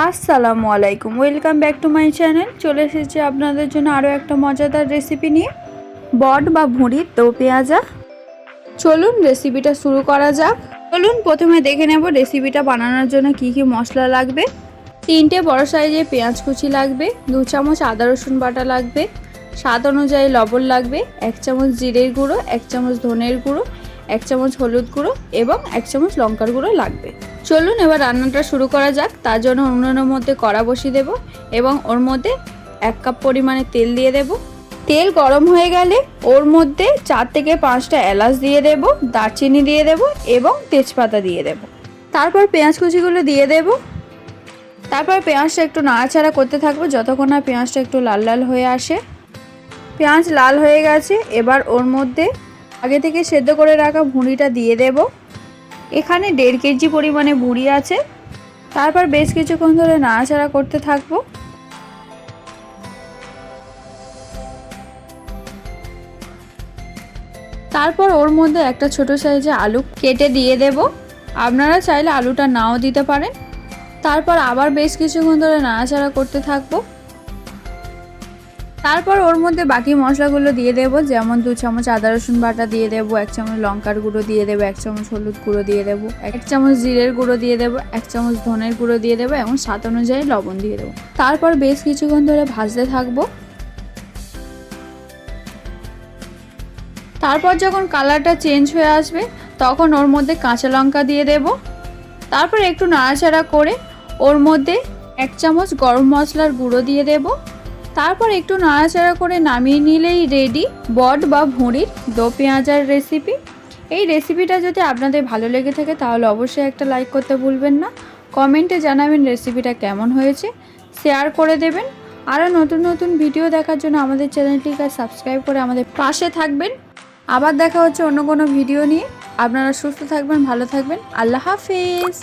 আসসালামু আলাইকুম। Welcome back to my channel চলে এসেছি আপনাদের জন্য আরও একটা মজাদার রেসিপি নিয়ে। বট বা ভুঁড়ির দো পেঁয়াজা। চলুন রেসিপিটা শুরু করা যাক। চলুন প্রথমে দেখে নেব রেসিপিটা বানানোর জন্য কি কি মশলা লাগবে। তিনটে বড় সাইজের পেঁয়াজ কুচি লাগবে, দু চামচ আদা রসুন বাটা লাগবে, স্বাদ অনুযায়ী লবণ লাগবে, এক চামচ জিরের গুঁড়ো, এক চামচ ধনের গুঁড়ো, এক চামচ হলুদ গুঁড়ো এবং এক চামচ লঙ্কার গুঁড়ো লাগবে। চলুন এবার রান্নাটা শুরু করা যাক। তার জন্য উনুনের মধ্যে কড়া বসিয়ে দেব এবং ওর মধ্যে এক কাপ পরিমাণে তেল দিয়ে দেব। তেল গরম হয়ে গেলে ওর মধ্যে চার থেকে পাঁচটা এলাচ দিয়ে দেব, দারচিনি দিয়ে দেব এবং তেজপাতা দিয়ে দেব। তারপর পেঁয়াজ কুচিগুলো দিয়ে দেব। তারপর পেঁয়াজটা একটু নাড়াচাড়া করতে থাকব যতক্ষণ না পেঁয়াজটা একটু লাল লাল হয়ে আসে। পেঁয়াজ লাল হয়ে গেছে, এবার ওর মধ্যে আগে থেকে সেদ্ধ করে রাখা ভুঁড়িটা দিয়ে দেব। এখানে দেড় কেজি পরিমাণে বুড়ি আছে। তারপর বেশ কিছুক্ষণ ধরে নাড়াচাড়া করতে থাকব। তারপর ওর মধ্যে একটা ছোট সাইজে আলু কেটে দিয়ে দেব। আপনারা চাইলে আলুটা নাও দিতে পারেন। তারপর আবার বেশ কিছুক্ষণ ধরে নাড়াচাড়া করতে থাকব। তারপর ওর মধ্যে বাকি মশলাগুলো দিয়ে দেবো, যেমন দু চামচ আদা রসুন বাটা দিয়ে দেবো, এক চামচ লঙ্কার গুঁড়ো দিয়ে দেবো, এক চামচ হলুদ গুঁড়ো দিয়ে দেবো, এক চামচ জিরের গুঁড়ো দিয়ে দেবো, এক চামচ ধনের গুঁড়ো দিয়ে দেবো এবং স্বাদ অনুযায়ী লবণ দিয়ে দেবো। তারপর বেশ কিছুক্ষণ ধরে ভাজতে থাকব। তারপর যখন কালারটা চেঞ্জ হয়ে আসবে, তখন ওর মধ্যে কাঁচা লঙ্কা দিয়ে দেব। তারপর একটু নাড়াচাড়া করে ওর মধ্যে এক চামচ গরম মশলার গুঁড়ো দিয়ে দেব। তারপর একটু নাড়াচাড়া করে নামিয়ে নিলেই রেডি বট বা ভুঁড়ির দো পেঁয়াজার রেসিপি এই রেসিপিটা যদি আপনাদের ভালো লেগে থাকে তাহলে অবশ্যই একটা লাইক করতে ভুলবেন না। কমেন্টে জানাবেন রেসিপিটা কেমন হয়েছে। শেয়ার করে দেবেন। আরও নতুন নতুন ভিডিও দেখার জন্য আমাদের চ্যানেলটিকে সাবস্ক্রাইব করে আমাদের পাশে থাকবেন। আবার দেখা হচ্ছে অন্য কোনো ভিডিও নিয়ে। আপনারা সুস্থ থাকবেন, ভালো থাকবেন। আল্লাহ হাফিজ।